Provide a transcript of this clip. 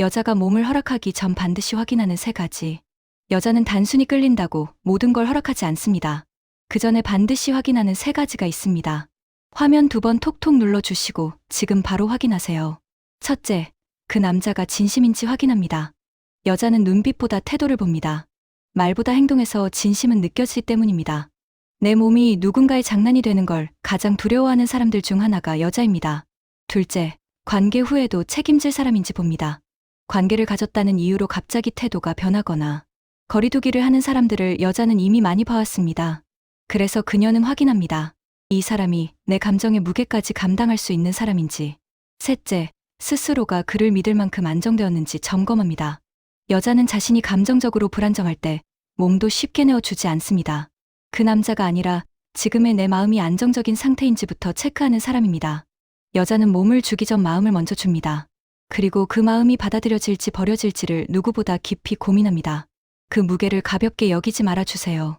여자가 몸을 허락하기 전 반드시 확인하는 세 가지. 여자는 단순히 끌린다고 모든 걸 허락하지 않습니다. 그 전에 반드시 확인하는 세 가지가 있습니다. 화면 두 번 톡톡 눌러주시고 지금 바로 확인하세요. 첫째, 그 남자가 진심인지 확인합니다. 여자는 눈빛보다 태도를 봅니다. 말보다 행동에서 진심은 느껴지기 때문입니다. 내 몸이 누군가의 장난이 되는 걸 가장 두려워하는 사람들 중 하나가 여자입니다. 둘째, 관계 후에도 책임질 사람인지 봅니다. 관계를 가졌다는 이유로 갑자기 태도가 변하거나 거리두기를 하는 사람들을 여자는 이미 많이 봐왔습니다. 그래서 그녀는 확인합니다. 이 사람이 내 감정의 무게까지 감당할 수 있는 사람인지. 셋째, 스스로가 그를 믿을 만큼 안정되었는지 점검합니다. 여자는 자신이 감정적으로 불안정할 때 몸도 쉽게 내어주지 않습니다. 그 남자가 아니라 지금의 내 마음이 안정적인 상태인지부터 체크하는 사람입니다. 여자는 몸을 주기 전 마음을 먼저 줍니다. 그리고 그 마음이 받아들여질지 버려질지를 누구보다 깊이 고민합니다. 그 무게를 가볍게 여기지 말아주세요.